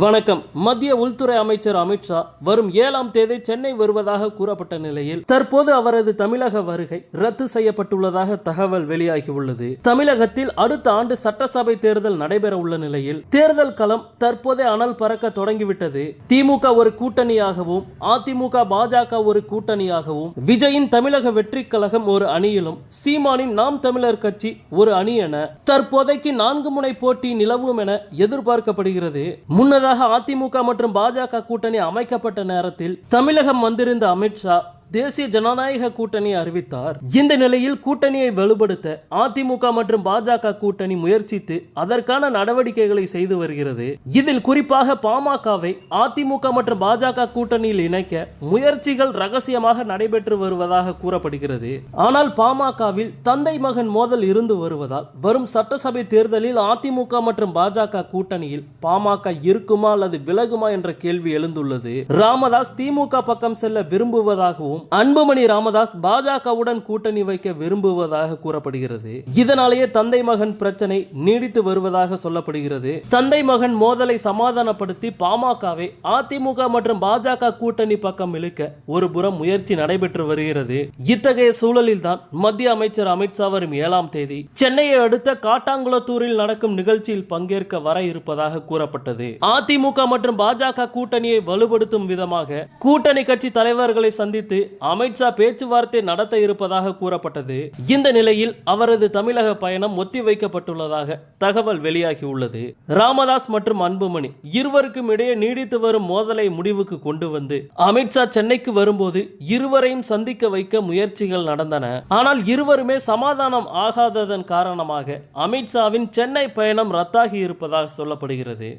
வணக்கம். மத்திய உள்துறை அமைச்சர் அமித்ஷா வரும் ஏழாம் தேதி சென்னை வருவதாக கூறப்பட்ட நிலையில் தற்போது அவரது தமிழக வருகை ரத்து செய்யப்பட்டுள்ளதாக தகவல் வெளியாகியுள்ளது. தமிழகத்தில் அடுத்த ஆண்டு சட்டசபை தேர்தல் நடைபெற உள்ள நிலையில் தேர்தல் களம் தற்போதே அனல் பறக்க தொடங்கிவிட்டது. திமுக ஒரு கூட்டணியாகவும் அதிமுக பாஜக ஒரு கூட்டணியாகவும் விஜயின் தமிழக வெற்றி கழகம் ஒரு அணியிலும் சீமானின் நாம் தமிழர் கட்சி ஒரு அணி என தற்போதைக்கு நான்கு முனை போட்டி நிலவும் என எதிர்பார்க்கப்படுகிறது. முன்னதாக அதிமுக மற்றும் பாஜக கூட்டணி அமைக்கப்பட்ட நேரத்தில் தமிழகம் வந்திருந்த அமித்ஷா தேசிய ஜனநாயக கூட்டணி அறிவித்தார். இந்த நிலையில் கூட்டணியை வலுப்படுத்த அதிமுக மற்றும் பாஜக கூட்டணி முயற்சித்து அதற்கான நடவடிக்கைகளை செய்து வருகிறது. இதில் குறிப்பாக பாமகவை அதிமுக மற்றும் பாஜக கூட்டணியில் இணைக்க முயற்சிகள் ரகசியமாக நடைபெற்று வருவதாக கூறப்படுகிறது. ஆனால் பாமகவில் தந்தை மகன் மோதல் இருந்து வருவதால் வரும் சட்டசபை தேர்தலில் அதிமுக மற்றும் பாஜக கூட்டணியில் பாமக இருக்குமா அல்லது விலகுமா என்ற கேள்வி எழுந்துள்ளது. ராமதாஸ் திமுக பக்கம் செல்ல விரும்புவதாகவும் அன்புமணி ராமதாஸ் பாஜகவுடன் கூட்டணி வைக்க விரும்புவதாக கூறப்படுகிறது. இதனாலேயே தந்தை மகன் பிரச்சனை நீடித்து வருவதாக சொல்லப்படுகிறது. தந்தை மகன் மோதலை சமாதானப்படுத்தி பாமகவை அதிமுக மற்றும் பாஜக கூட்டணி பக்கம் இழுக்க ஒரு புறம் முயற்சி நடைபெற்று வருகிறது. இத்தகைய சூழலில் தான் மத்திய அமைச்சர் அமித்ஷா வரும் ஏழாம் தேதி சென்னையை அடுத்த காட்டாங்குளத்தூரில் நடக்கும் நிகழ்ச்சியில் பங்கேற்க வர இருப்பதாக கூறப்பட்டது. அதிமுக மற்றும் பாஜக கூட்டணியை வலுப்படுத்தும் விதமாக கூட்டணி கட்சி தலைவர்களை சந்தித்து அமித்ஷா பேச்சுவார்த்தை நடத்த இருப்பதாக கூறப்பட்டது. இந்த நிலையில் அவரது தமிழக பயணம் ஒத்திவைக்கப்பட்டுள்ளதாக தகவல் வெளியாகியுள்ளது ராமதாஸ் மற்றும் அன்புமணி இருவருக்கும் இடையே நீடித்து வரும் மோதலை முடிவுக்கு கொண்டு வந்து அமித்ஷா சென்னைக்கு வரும்போது இருவரையும் சந்திக்க வைக்க முயற்சிகள் நடந்தன. ஆனால் இருவருமே சமாதானம் ஆகாததன் காரணமாக அமித்ஷாவின் சென்னை பயணம் ரத்தாகி இருப்பதாக சொல்லப்படுகிறது.